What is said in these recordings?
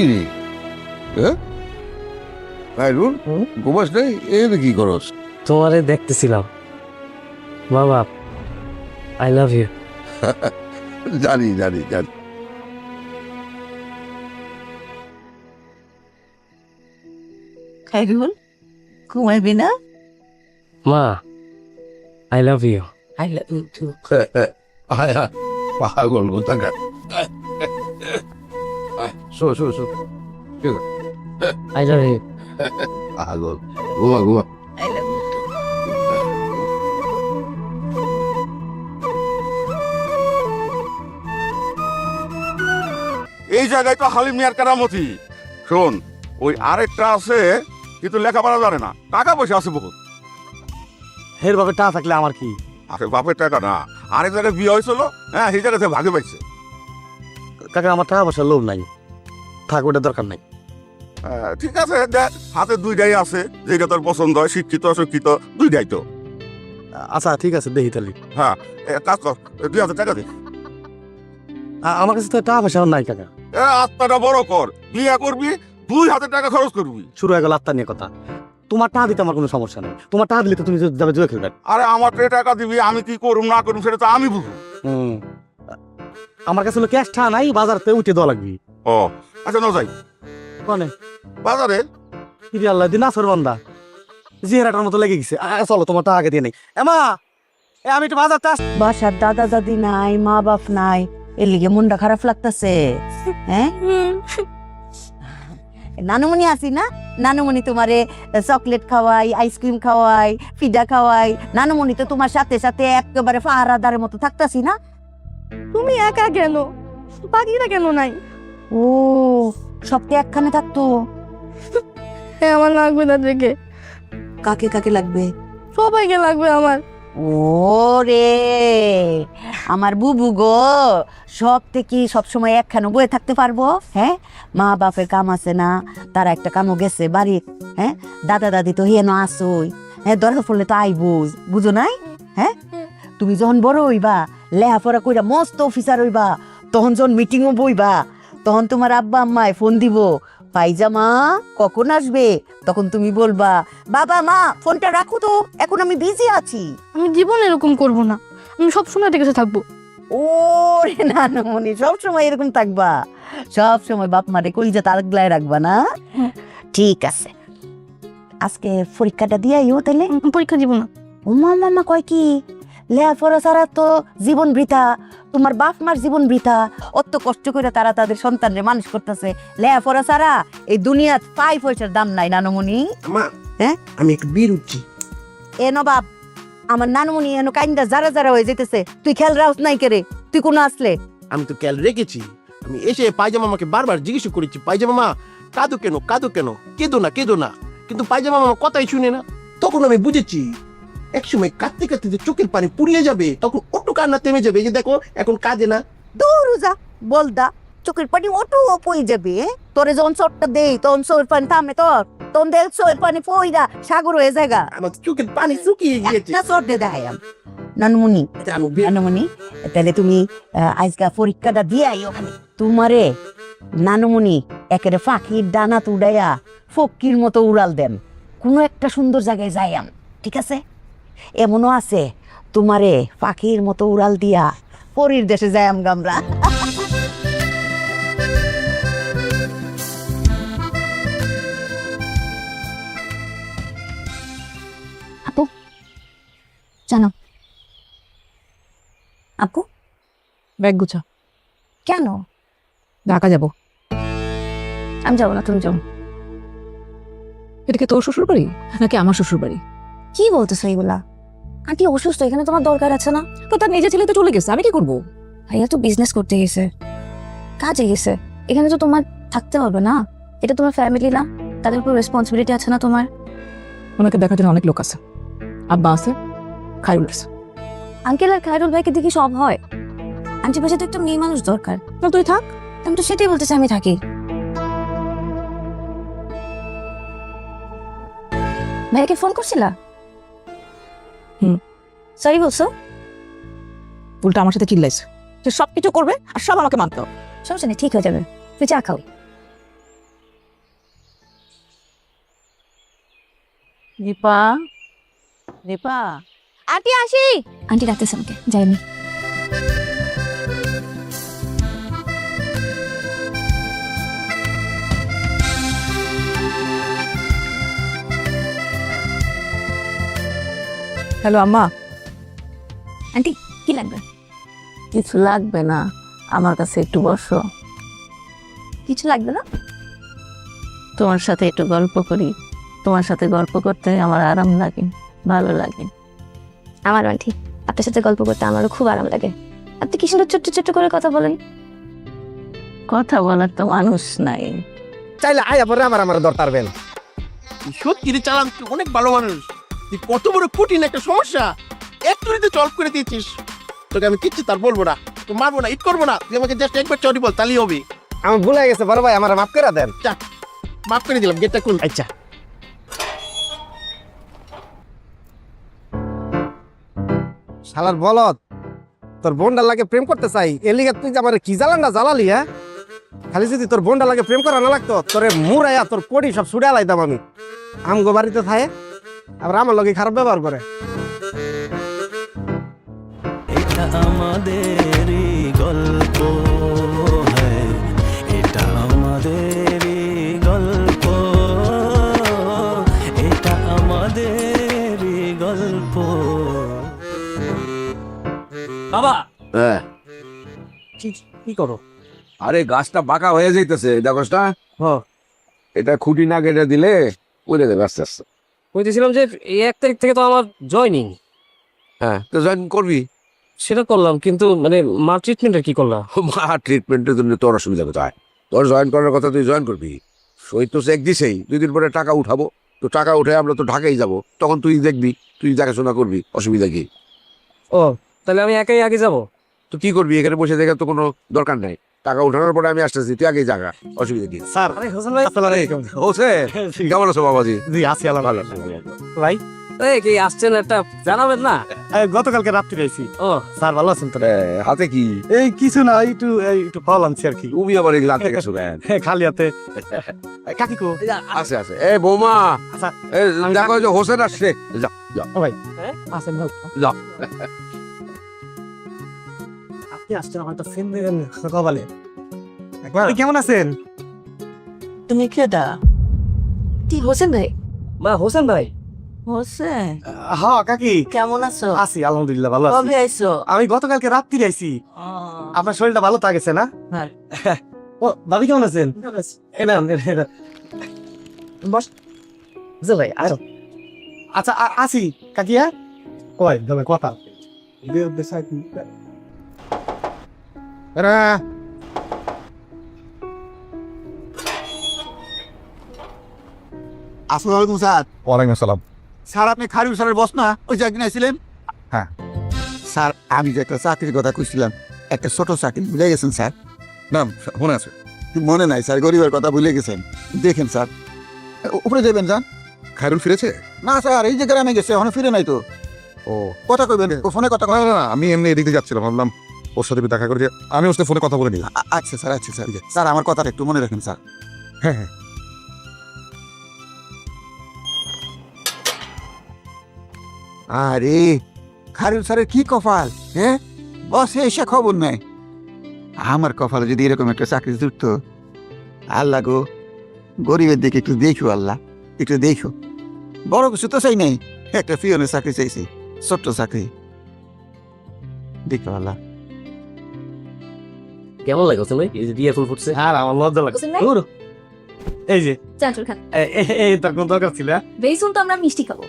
কি রে হ্যাঁ খাইরুল হুম? নাই? এনে কি করস? তোমারে দেখতেছিলাম। বাবা আই লাভ ইউ জানি জানি জানি। খাইরুল ঘুমাইবি না? মা I love you I love you too পাগল কোথাকার। শো শো শো আই লাভ ইউ পাগল ঘুমা ঘুমা আই লাভ ইউ এই জায়গায় তো হালিম মিয়ার কেরামতি। শোন ওই আরেকটা আছে কিন্তু লেখা লেখাপড়া জানে না। টাকা পয়সা আছে বহুত। হের বাপে টাকা থাকলে আমার কি? আরে বাপের টাকা না। আরেক জায়গায় বিয়ে হয়েছিল হ্যাঁ সেই জায়গাতে ভাগে পাইছে। কাকা আমার টাকা পয়সার লোভ নাই। থাক ওটা দরকার নাই। হ্যাঁ, ঠিক আছে দেখ হাতে দুইটাই আছে যেটা তোর পছন্দ হয় শিক্ষিত অশিক্ষিত দুইটাই তো। আচ্ছা ঠিক আছে দেখি তাহলে। হ্যাঁ কাজ কর দুই হাজার টাকা দে। আমার কাছে তো টাকা পয়সা নাই কাকা। এ, আত্মাটা বড় কর বিয়ে করবি দুই হাজার টাকা খরচ করবি। শুরু হয়ে গেল আত্মা নিয়ে কথা। তোমার টাকা দিতে আমার কোনো সমস্যা নেই। তোমার টাকা দিলে তো তুমি যাবে জুয়ে খেলবে। আরে আমার তো টাকা দিবি আমি কি করুম না করুম সেটা তো আমি বুঝব আমার কাছে ক্যাশ টাকা নাই বাজারতে উঠে দেওয়া লাগবে। ও। আচ্ছা ন যাই। মানে বাজারে? আল্লাহ দিন আসর বান্দা। জিহেরাটার মতো লেগে গেছে। আ, চলো তোমার টাকা আগে দিয়ে নেই। এমা এ আমি একটু আস বাসার দাদা দাদি নাই মা বাপ নাই। এর লিগে মনটা খারাপ লাগতাছে। হ্যাঁ? নানুমণি আছি না? নানুমণি তোমারে চকলেট খাওয়াই আইসক্রিম খাওয়াই পিঠা খাওয়াই। নানুমণি তো তোমার সাথে সাথে একেবারে পাহারাদারের মতো থাকতাছি না? তুমি একা কেন বাকিরা কেন নাই। ও সবকে একখানে থাকতো? এ আমার লাগবে না দেখে। কাকে কাকে লাগবে? সবাইকে লাগবে আমার। ও রে আমার বুবু গো সব থেকে সবসময় একখানে বয়ে থাকতে পারব হ্যাঁ? মা বাপের কাম আছে না তারা একটা কামও গেছে বাড়ি হ্যাঁ? দাদা দাদি তো হেন আসই হ্যাঁ? দরকার পড়লে তো আইবুজ বুঝো নাই? হ্যাঁ? তুমি যখন বড় হইবা লেহাপড়া কইরা মস্ত অফিসার হইবা তখন যখন মিটিংও বইবা তখন তোমার আব্বা আম্মায় ফোন দিব। পাইজামা কখন আসবে? তখন তুমি বলবা বাবা মা ফোনটা রাখো তো এখন আমি বিজি আছি। আমি জীবন এরকম করব না। আমি সব সময় দেখে থাকব। ও রে নানুমণি সব সময় এরকম থাকবা। সব সময় বাপ মারে কলিজা তার গলায় রাখবা না? হ্যাঁ। ঠিক আছে। আজকে পরীক্ষাটা দিয়াইও তাহলে। পরীক্ষা দিব না। উমা মামা কয় কি? লেখাপড়া ছাড়া তো জীবন বৃথা তোমার বাপ মার জীবন বৃথা। অত কষ্ট করে তারা তাদের সন্তানরে মানুষ করতেছে। লেখাপড়া ছাড়া এই দুনিয়াত পাই পয়সার দাম নাই নানুমণি। মা হ্যাঁ? আমি একটু বিয়ে উঠছি। এ নবাব আমার নানুমণি এনো কাইন্দা যারা যারা হয়ে যেতেছে তুই খেয়াল রাউস নাই কেরে তুই কোন আসলে? আমি তো খেয়াল রেখেছি। আমি এসে পায়জামা মামাকে বারবার জিজ্ঞেস করেছি পায়জামা মা কাঁদো কেন? কাঁদো কেন? কেঁদো না কেঁদো না। কিন্তু পায়জামা মামা কথাই শুনে না। তখন আমি বুঝেছি একসময় কাঁদতে কাঁদতে যে চোখের পানি পুড়িয়ে যাবে তখন ওটু কান্না থেমে যাবে। যে দেখো এখন কাঁদে না। দৌড়ু যা বলদা চোখের পানি অটো পই যাবে? তোরে যখন চটটা দেই তখন চোখের পানি থামে তোর। তখন দেখ চোখের পানি পইরা সাগর হয়ে জায়গা আমার চোখের পানি শুকিয়ে গিয়েছে। একটা চট দে দেখাইম নানমুনি আচ্ছা, নানমুনি তাহলে তুমি আজকা পরীক্ষাটা দিয়ে আই ওখানে তোমারে নানমুনি একেবারে ফাঁকির ডানা তুড়াইয়া ফকির মতো উড়াল দেন। কোনো একটা সুন্দর জায়গায় যাইয়াম ঠিক আছে? এমনও আছে তোমারে পাখির মতো উড়াল দিয়া পরীর দেশে যাইয়াম গামরা আপু জানো। আপু? ব্যাগ গুছা। কেন? ঢাকা যাব। আমি যাব না তুমি যাও। এটা কি তোর শ্বশুর বাড়ি নাকি আমার শ্বশুর বাড়ি কি বলতেছো এগুলা? আন্টি অসুস্থ এখানে তোমার দরকার আছে না? তো তার নিজের ছেলে তো চলে গেছে আমি কি করব? ভাইয়া তো বিজনেস করতে গেছে কাজে গেছে এখানে তো তোমার থাকতে হবে না? এটা তোমার ফ্যামিলি না? তাদের উপর রেসপন্সিবিলিটি আছে না তোমার? ওনাকে দেখার জন্য অনেক লোক আছে। আব্বা আছে খাইরুল আছে। আঙ্কেল আর খায়রুল ভাইকে দেখি সব হয়। আন্টি পাশে তো একটা মেয়ে মানুষ দরকার। না তুই থাক। আমি তো সেটাই বলতেছি আমি থাকি। ভাইয়াকে ফোন করছিলা? হুম। সরি বলছো? উল্টা আমার সাথে চিল্লাইছে। তুই সব কিছু করবে আর সব আমাকে মানতে হবে। সমস্যা ঠিক হয়ে যাবে। তুই চা খাও দীপা দীপা আন্টি আসি। আন্টি ডাকতেছে আমাকে যাইনি। হ্যালো আম্মা। আন্টি কি লাগবে? কিছু লাগবে না। আমার কাছে একটু বসো। কিছু লাগবে না? তোমার সাথে একটু গল্প করি। তোমার সাথে গল্প করতে আমার আরাম লাগে ভালো লাগে। আমার আন্টি আপনার সাথে গল্প করতে আমারও খুব আরাম লাগে। আপনি কি সুন্দর ছোট্ট ছোট্ট করে কথা বলেন? কথা বলার তো মানুষ নাই। চাইলে আয়া পরে আমার আমার দরকার বেন। সত্যি চালান তুই অনেক ভালো মানুষ। তুই কত বড় কঠিন একটা সমস্যা। একটুতে সলভ করে দিয়েছিস। তোকে আমি কিচ্ছু তার বলব না তো মারবো না ইট করব না। তুই আমাকে জাস্ট একবার চরি বল তাহলেই হবে। আমার ভুলে গেছে বড় ভাই আমার মাফ করে দেন। মাফ করে দিলাম গেটটা খুল। আচ্ছা। শালার বলত তোর বোনটা লাগে প্রেম করতে চাই এর লিগে তুই আমার কি জ্বালান না জ্বালালি হ্যাঁ? খালি যদি তোর বোনটা লাগে প্রেম করা না লাগতো তোরে মুরাইয়া তোর কোটি সব ছুড়ে আলাইতাম আমি। আমগো বাড়িতে থাকে আবার আমার লগে খারাপ ব্যবহার করে। এটা আমাদেরই গল্প এটা আমাদেরই গল্প। এটা আমাদেরই গল্প। বাবা! হ্যাঁ। কি কি করো? আরে গাছটা বাঁকা হয়ে যাইতেছে দেখোস না? হ্যাঁ। এটা খুঁটি না কেটে দিলে পড়ে দেবে আস্তে আস্তে। বলতেছিলাম যে এই এক তারিখ থেকে তো আমার জয়নিং হ্যাঁ তো জয়েন করবি? সেটা করলাম কিন্তু মানে মার ট্রিটমেন্টটা কি করলাম মা ট্রিটমেন্টের জন্য তোর অসুবিধা কোথায়? তোর জয়েন করার কথা তুই জয়েন করবি? সই তো চেক দিছেই দুই দিন পরে টাকা উঠাবো। তো টাকা উঠে আমরা তো ঢাকাই যাব তখন তুই দেখবি তুই দেখাশোনা করবি অসুবিধা কি? ও তাহলে আমি একাই আগে যাব? তো কি করবি? এখানে বসে দেখার তো কোনো দরকার নাই। টাকা উঠানোর পরে আমি আসতেছি তুই আগেই জায়গা অসুবিধা কি? স্যার আরে হোসেন ভাই আসসালামু আলাইকুম। হোসে কেমন আছো বাবাজি? জি আছি ভালো। আলহামদুলিল্লাহ ভাই? এই কি আসছেন একটা জানাবেন না? এই গতকালকে রাত্রি আইছি। ও। স্যার ভালো আছেন তো? হাতে কি? এই কিছু না একটু এই একটু ফল আনছি আর কি। তুমি আবার গেছো? হ্যাঁ, খালি হাতে। কাকি কো? আছে আছে। এ বৌমা! আচ্ছা। দেখো যে হোসেন আসছে। যা যা আছেন ভাই। যাও। আপনি আসছেন আমার তো ফোন দিবেন কবালে আপনি কেমন আছেন? তুমি কি হোসেন ভাই। মা হোসেন ভাই। হোসেন। হ্যাঁ কাকি। কেমন আছো? আছি আলহামদুলিল্লাহ ভালো আছি। কবে আইছো? আমি গতকালকে রাত্রি আইছি। আপনার শরীরটা ভালো থাকেছে না? হ্যাঁ। ও দাদি কেমন আছেন? এ না এ না বস। ভাই আসো। আচ্ছা আ- আসি। কাকিয়া কয় তবে কথা। আসসালামু আলাইকুম স্যার। ওয়ালাইকুম আসসালাম। স্যার আপনি খারিউ স্যারের বস না? ওই যে একদিন আসছিলেন হ্যাঁ। স্যার আমি যে একটা চাকরির কথা কইছিলাম একটা ছোট চাকরি ভুলে গেছেন স্যার? না মনে আছে। মনে নাই স্যার গরিবের কথা ভুলে গেছেন। দেখেন স্যার। উপরে যাবেন যান। খায়রুল ফিরেছে? না স্যার এই যে গ্রামে গেছে এখনও ফিরে নাই তো। ও। কথা কইবেন ফোনে কথা না আমি এমনি এদিক দিয়ে যাচ্ছিলাম ভাবলাম ওর সাথে দেখা করে আমি ওর সাথে ফোনে কথা বলে নিই আচ্ছা স্যার আচ্ছা স্যার। স্যার আমার কথাটা একটু মনে রাখেন স্যার। হ্যাঁ হ্যাঁ। আরে খারিউ স্যারের কি কপাল হ্যাঁ? বস এসে খবর নাই আমার কপালে যদি এরকম একটা চাকরি জুটতো আল্লাহ গো গরিবের দিকে একটু দেখো আল্লাহ একটু দেখো। বড় কিছু তো চাই নাই একটা পিয়নের চাকরি চাইছি ছোট্ট চাকরি। দেখো আল্লাহ। কেমন লাগে হোসেন ভাই এই যে দিয়ে ফুল ফুটছে আর আমার লজ্জা লাগছে হোসেন ভাই ধুর। এই যে চাচুর খান এ- এ- এই তার কোনো দরকার ছিল হ্যাঁ? বেসুন তো আমরা মিষ্টি খাব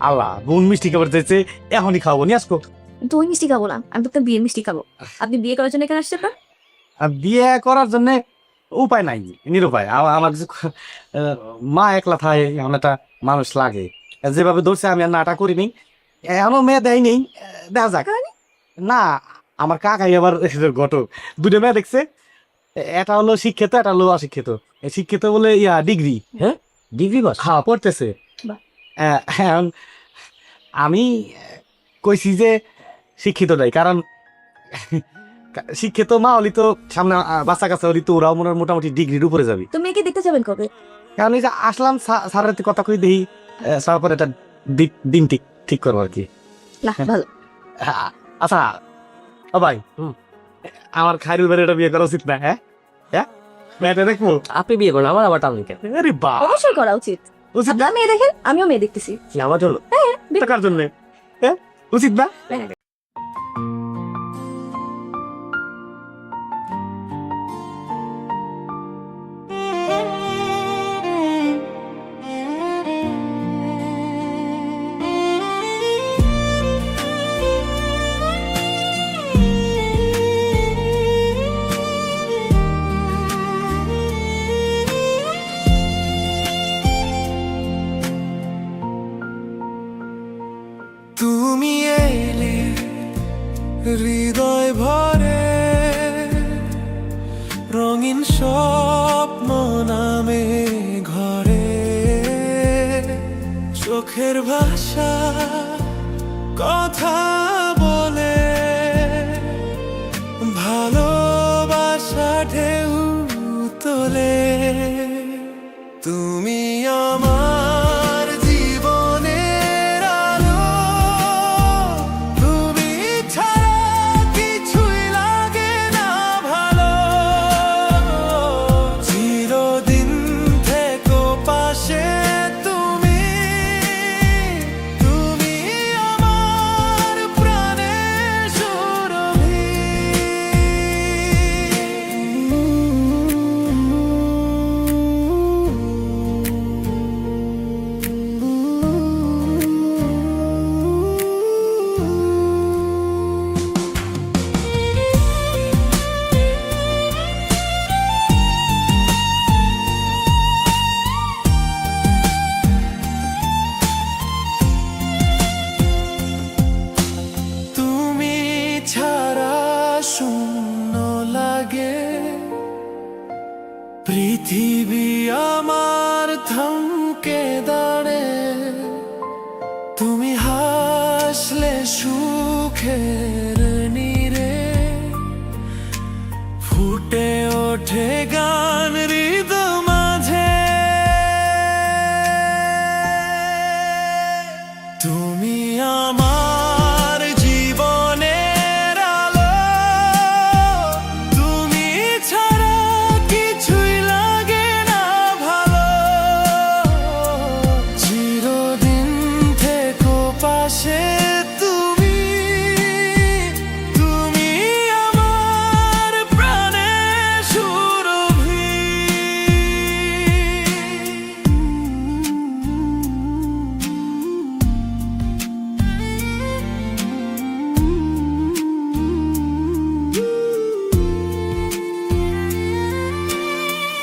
আল্লাহ বোন মিষ্টি খাবার চাইছে এখনই খাব নিয়ে আসব কিন্তু ওই মিষ্টি খাব না আমি তো বিয়ের মিষ্টি খাব আপনি বিয়ে করার জন্য এখানে আসছেন আর বিয়ে করার জন্য উপায় নাই নিরুপায় আ- আমার আহ, মা একলা থাকে এমন একটা মানুষ লাগে যেভাবে ধরছে আমি আর নাটা করিনি এমনও মেয়ে দেয়নি দেখা যাক না আমার কাকাই আবার এসেছে ঘটক। দুটো মেয়ে দেখছে এটা হলো শিক্ষিত এটা হলো অশিক্ষিত। শিক্ষিত বলে ইয়া ডিগ্রি। হ্যাঁ? Degree pass? হ্যাঁ পড়তেছে। হ্যাঁ, এখন আমি কইছি যে শিক্ষিত নাই কারণ শিক্ষিত মা হলি তো সামনে বাচ্চা কাছে হলি তো ওরাও মনে মোটামুটি ডিগ্রির উপরে যাবে। তুমি কি দেখতে যাবেন কবে? কারণ এই যে আসলাম স্যারের কথা কই দেখি তারপর এটা দিন ঠিক ঠিক করব আর কি। ভালো। হ্যাঁ, আচ্ছা ও ভাই আমার খাইরুল ভাইয়ের বিয়ে করা উচিত না হ্যাঁ? হ্যাঁ? মেয়েটা দেখব? আপনি বিয়ে করুন আমার আবার টানুন কেন? আরে বা। অবশ্যই করা উচিত। আপনার মেয়ে দেখেন আমিও মেয়ে দেখতেছি। আমার জন্য। হ্যাঁ, হ্যাঁ কার জন্য? হ্যাঁ? উচিত না? হ্যাঁ। তুমি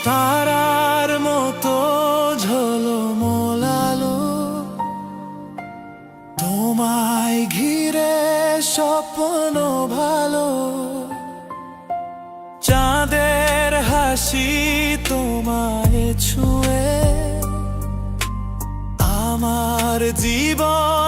তারার মতো ঝলমলালো তোমায় ঘিরে স্বপ্ন ভালো। চাঁদের হাসি তোমায় ছুঁয়ে। আমার জীবন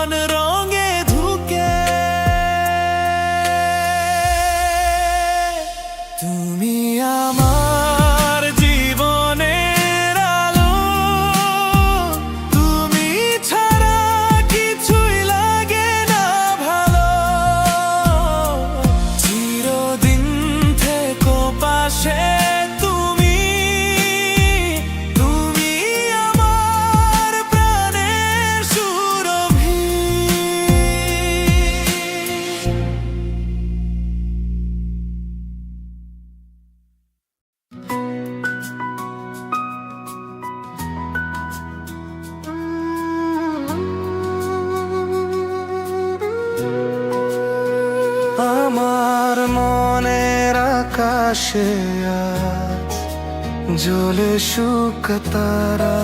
কতারা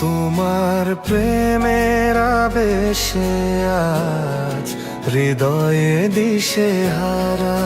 তোমার প্রেমের আবেশে আজ হৃদয়ে দিশে হারা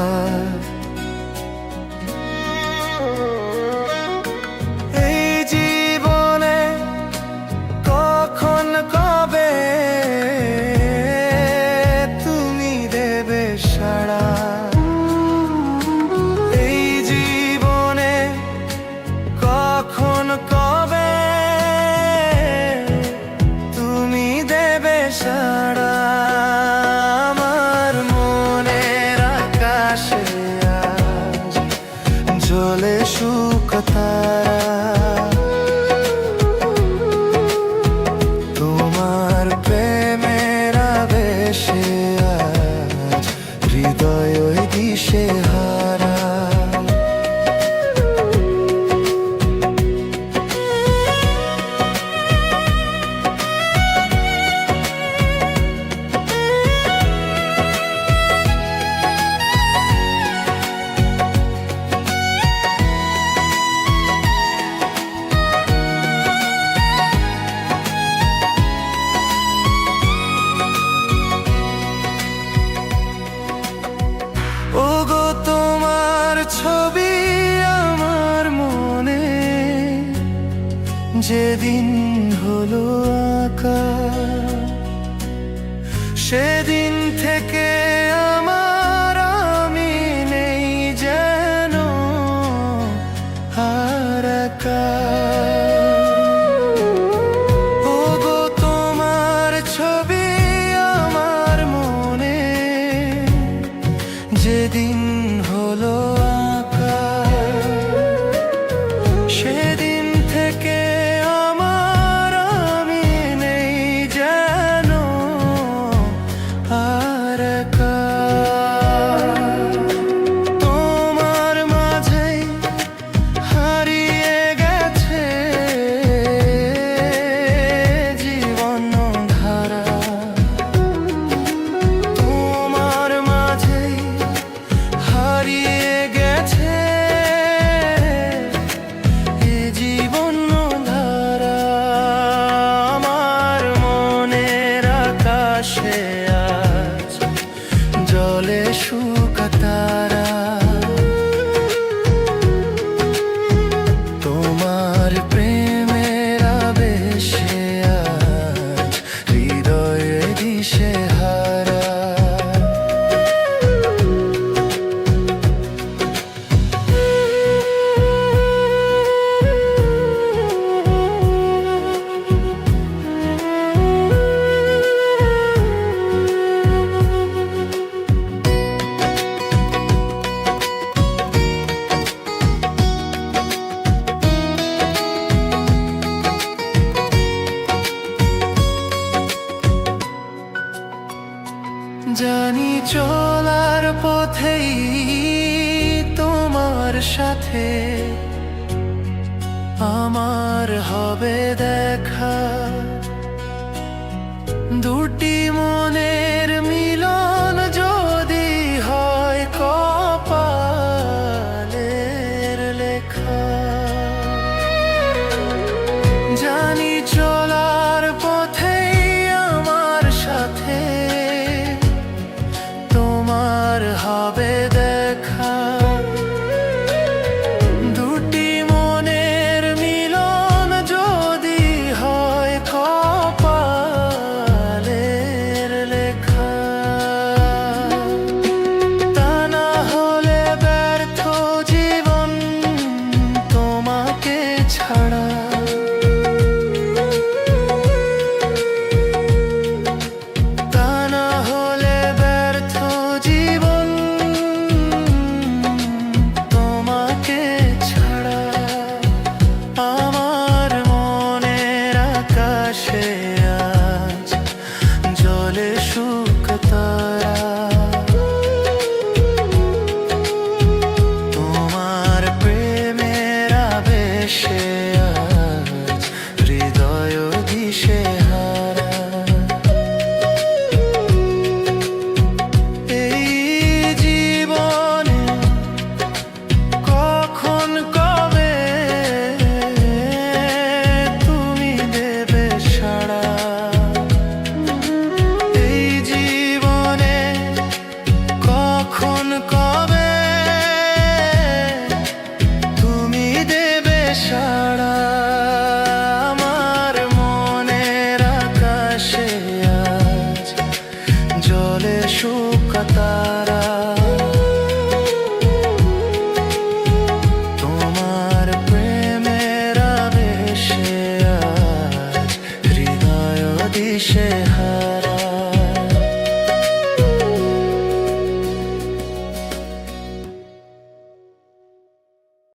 dedin